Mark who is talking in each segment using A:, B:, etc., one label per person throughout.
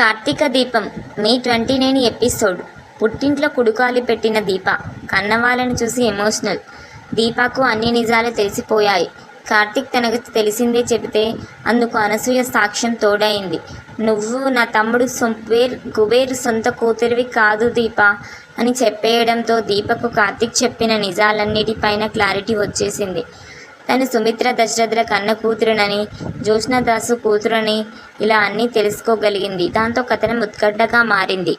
A: కార్తీక దీపం May twenty nine episode. పుట్టింట్లో కుడుకాలి పెట్టిన దీప. కన్నవాళ్ళని చూసి ఎమోషనల్. దీపకు అన్ని నిజాలు తెలిసిపోయాయి. కార్తీక్ తనకు తెలిసిందే చెబితే అందుకు అనసూయ సాక్ష్యం తోడైంది. నువ్వు నా తమ్ముడు సొంపేర్ కుబేర్ సొంత కూతురివి కాదు దీప అని చెప్పేయడంతో దీపకు కార్తీక్ చెప్పిన నిజాలన్నిటిపైన క్లారిటీ వచ్చేసింది. తను సుమిత్ర దశరథుల కన్న కూతురునని జ్యోత్స్నదాసు కూతురని ఇలా అన్నీ తెలుసుకోగలిగింది. దాంతో కథనం ఉత్కంఠగా మారింది.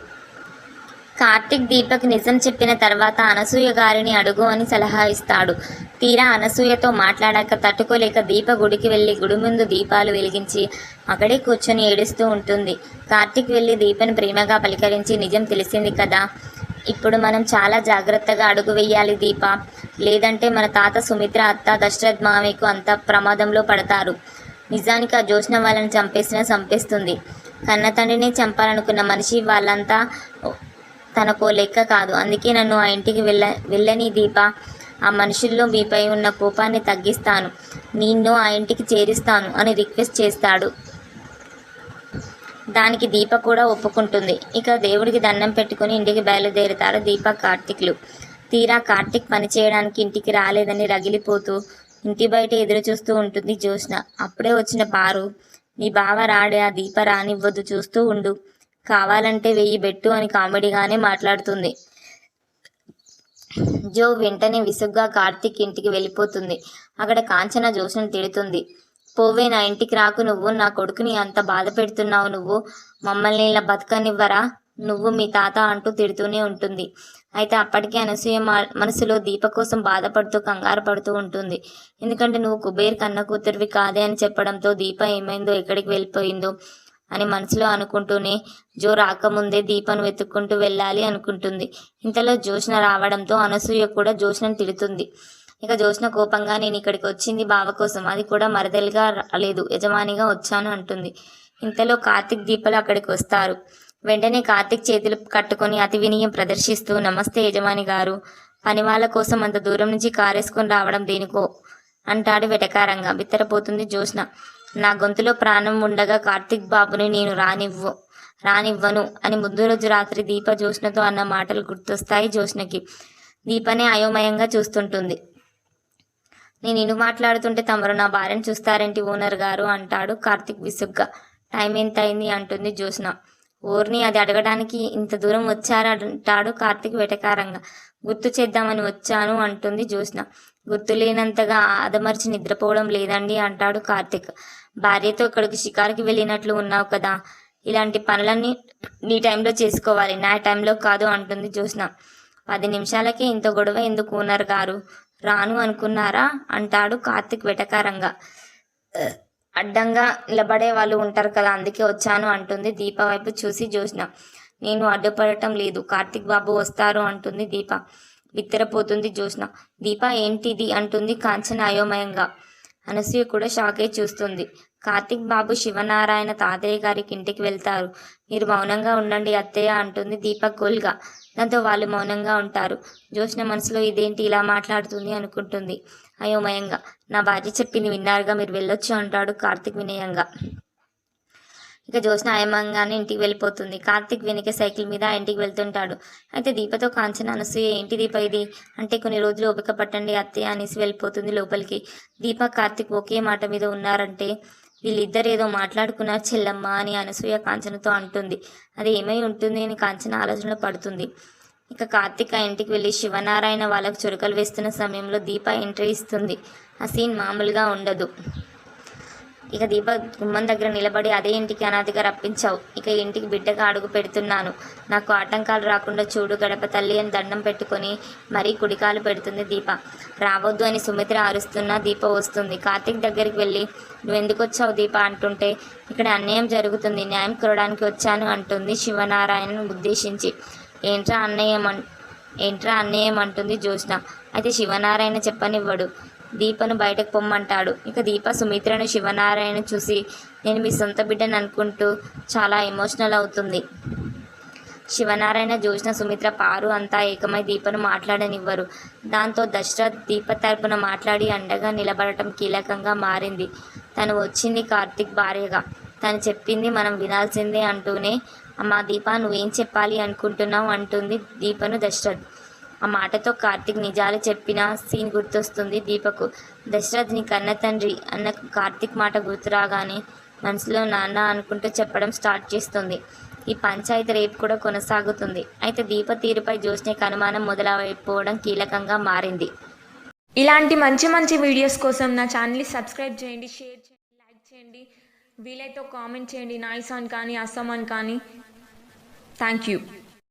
A: కార్తిక్ దీపక్ నిజం చెప్పిన తర్వాత అనసూయ గారిని అడుగు అని సలహా ఇస్తాడు. తీరా అనసూయతో మాట్లాడాక తట్టుకోలేక దీప గుడికి వెళ్ళి గుడి ముందు దీపాలు వెలిగించి అక్కడే కూర్చొని ఏడుస్తూ ఉంటుంది. కార్తిక్ వెళ్ళి దీపను ప్రేమగా పలకరించి నిజం తెలిసింది కదా? ఇప్పుడు మనం చాలా జాగ్రత్తగా అడుగు వెయ్యాలి దీప. లేదంటే మన తాత సుమిత్ర అత్త దశరథ్ మామయ్యకు అంత ప్రమాదంలో పడతారు. నిజానికి ఆ జోష్న వాళ్ళని చంపేసినా చంపేస్తుంది. కన్న తండ్రిని చంపాలనుకున్న మనిషి వాళ్ళంతా తనకో లెక్క కాదు. అందుకే నన్ను ఆ ఇంటికి వెళ్ళ వెళ్ళని దీప. ఆ మనుషుల్లో మీపై ఉన్న కోపాన్ని తగ్గిస్తాను. నిన్ను ఆ ఇంటికి చేరిస్తాను అని రిక్వెస్ట్ చేస్తాడు. దానికి దీప కూడా ఒప్పుకుంటుంది. ఇక దేవుడికి దండం పెట్టుకుని ఇంటికి బయలుదేరుతారు దీప కార్తిక్లు. తీరా కార్తిక్ పని చేయడానికి ఇంటికి రాలేదని రగిలిపోతూ ఇంటి బయట ఎదురు చూస్తూ ఉంటుంది జ్యోత్స్న. అప్పుడే వచ్చిన పారు నీ బావ రాడే ఆ దీప రానివ్వద్దు చూస్తూ ఉండు. కావాలంటే వెయ్యి బెట్టు అని కామెడీగానే మాట్లాడుతుంది. జో వెంటనే విసుగ్గా కార్తిక్ ఇంటికి వెళ్ళిపోతుంది. అక్కడ కాంచన జ్యోత్స్న తిడుతుంది. పోవే నా ఇంటికి రాకు నువ్వు. నా కొడుకుని అంత బాధ పెడుతున్నావు నువ్వు. మమ్మల్ని ఇలా బతకనివ్వరా? నువ్వు మీ తాత అంటూ తిడుతూనే ఉంటుంది. అయితే అప్పటికే అనసూయ మా- మనసులో దీప కోసం బాధపడుతూ కంగారు పడుతూ ఉంటుంది. ఎందుకంటే నువ్వు కుబేర్ కన్న కూతురివి కాదే అని చెప్పడంతో దీప ఏమైందో ఎక్కడికి వెళ్ళిపోయిందో అని మనసులో అనుకుంటూనే జో రాకముందే దీపను వెతుక్కుంటూ వెళ్ళాలి అనుకుంటుంది. ఇంతలో జోష్న రావడంతో అనసూయ కూడా జోష్నను తిడుతుంది. ఇక జోష్న కోపంగా నేను ఇక్కడికి వచ్చింది బావ కోసం. అది కూడా మరదలుగా రాలేదు యజమానిగా వచ్చాను అంటుంది. ఇంతలో కార్తిక్ దీపలు అక్కడికి వస్తారు. వెంటనే కార్తిక్ చేతులు కట్టుకొని అతి వినయం ప్రదర్శిస్తూ నమస్తే యజమాని గారు. పని వాళ్ళ కోసం అంత దూరం నుంచి కారేసుకొని రావడం దేనికో? అంటాడు వెటకారంగా. బిత్తరపోతుంది జోష్న. నా గొంతులో ప్రాణం ఉండగా కార్తిక్ బాబుని నేను రానివ్వు రానివ్వను అని ముందు రోజు రాత్రి దీప జోష్నతో అన్న మాటలు గుర్తొస్తాయి జోష్నకి. దీపనే అయోమయంగా చూస్తుంటుంది. నేను ఇను మాట్లాడుతుంటే తమరు నా భార్యను చూస్తారేంటి ఓనర్ గారు? అంటాడు కార్తిక్ విసుగ్గా. టైం ఎంత అయింది అంటుంది జ్యోత్స్న. ఓర్ని అది అడగడానికి ఇంత దూరం వచ్చారంటాడు కార్తిక్ వెటకారంగా. గుర్తు చేద్దామని వచ్చాను అంటుంది జ్యోత్స్న. గుర్తు లేనంతగా ఆదమర్చి నిద్రపోవడం లేదండి అంటాడు కార్తిక్. భార్యతో ఇక్కడికి షికారుకి వెళ్ళినట్లు ఉన్నావు కదా. ఇలాంటి పనులన్నీ నీ టైంలో చేసుకోవాలి. నా టైంలో కాదు అంటుంది జ్యోత్స్న. పది నిమిషాలకే ఇంత గొడవ ఎందుకు ఓనర్ గారు? రాను అనుకున్నారా? అంటాడు కార్తిక్ వెటకారంగా. అడ్డంగా నిలబడే వాళ్ళు ఉంటారు కదా అందుకే వచ్చాను అంటుంది దీప వైపు చూసి జోష్న నేను అడ్డుపడటం లేదు కార్తిక్ బాబు వస్తారు అంటుంది దీప. బిత్తరపోతుంది జోష్న దీప ఏంటిది? అంటుంది కాంచన అయోమయంగా అనసూయ కూడా షాక్ అయి చూస్తుంది. కార్తిక్ బాబు శివనారాయణ తాతయ్య గారికి ఇంటికి వెళ్తారు. మీరు మౌనంగా ఉండండి అత్తయ్య అంటుంది దీపక్ గోల్గా. దాంతో వాళ్ళు మౌనంగా ఉంటారు. జోష్న మనసులో ఇదేంటి ఇలా మాట్లాడుతుంది అనుకుంటుంది అయోమయంగా. నా భార్య చెప్పింది విన్నారుగా మీరు వెళ్ళొచ్చు అంటాడు కార్తిక్ వినయంగా. ఇక జ్యోత్స్న అయమంగానే ఇంటికి వెళ్ళిపోతుంది. కార్తిక్ వెనుక సైకిల్ మీద ఇంటికి వెళ్తుంటాడు. అయితే దీపతో కాంచన అనసూయ ఏంటి దీప ఇది? అంటే కొన్ని రోజులు ఓపిక పట్టండి అత్తయ్య అనేసి వెళ్ళిపోతుంది లోపలికి. దీప కార్తిక్ ఒకే మాట మీద ఉన్నారంటే వీళ్ళిద్దరు ఏదో మాట్లాడుకున్నారు చెల్లమ్మ అని అనసూయ కాంచనతో అంటుంది. అది ఏమై ఉంటుంది అని కాంచన ఆలోచనలో పడుతుంది. ఇక కార్తిక్ ఆ ఇంటికి వెళ్ళి శివనారాయణ వాళ్ళకు చురకలు వేస్తున్న సమయంలో దీప ఎంట్రీ ఇస్తుంది. ఆ సీన్ మామూలుగా ఉండదు. ఇక దీప గుమ్మం దగ్గర నిలబడి అదే ఇంటికి అనాథిగా రప్పించావు. ఇక ఇంటికి బిడ్డగా అడుగు పెడుతున్నాను. నాకు ఆటంకాలు రాకుండా చూడు గడప తల్లి అని దండం పెట్టుకొని మరీ కుడికాలు పెడుతుంది దీప. రావద్దు అని సుమిత్ర అరుస్తున్నా దీప వస్తుంది. కార్తీక్ దగ్గరికి వెళ్ళి నువ్వు ఎందుకు వచ్చావు దీప? అంటుంటే ఇక్కడ అన్యాయం జరుగుతుంది. న్యాయం కోరడానికి వచ్చాను అంటుంది శివనారాయణను ఉద్దేశించి. ఏంట్రా అన్నయ్యం అన్ ఏంట్రా అన్నయ్యం అంటుంది జ్యోత్స్న. అయితే శివనారాయణ చెప్పనివ్వడు. దీపను బయటకు పొమ్మంటాడు. ఇక దీప సుమిత్రను శివనారాయణ చూసి నేను మీ సొంత బిడ్డను అనుకుంటూ చాలా ఎమోషనల్ అవుతుంది. శివనారాయణ చూసిన సుమిత్ర పారు అంతా ఏకమై దీపను మాట్లాడనివ్వరు. దాంతో దశరథ్ దీప తరపున మాట్లాడి అండగా నిలబడటం కీలకంగా మారింది. తను వచ్చింది కార్తిక్ భార్యగా. తను చెప్పింది మనం వినాల్సిందే అంటూనే అమ్మా దీప నువ్వేం చెప్పాలి అనుకుంటున్నావు? అంటుంది దీపను దశరథ్. ఆ మాటతో కార్తిక్ నిజాలు చెప్పిన సీన్ గుర్తొస్తుంది దీపకు. దశరథ్ని కన్న తండ్రి అన్న కార్తిక్ మాట గుర్తురాగానే మనసులో నాన్న అనుకుంటూ చెప్పడం స్టార్ట్ చేస్తుంది. ఈ పంచాయతీ రేపు కూడా కొనసాగుతుంది. అయితే దీప తీరుపై జోష్నికి అనుమానం మొదలైపోవడం కీలకంగా మారింది.
B: ఇలాంటి మంచి మంచి వీడియోస్ కోసం నా ఛానల్ని సబ్స్క్రైబ్ చేయండి షేర్ చేయండి లైక్ చేయండి వీలైతే కామెంట్ చేయండి. నాయిస్ అని కానీ అస్సాం అని కానీ. Thank you.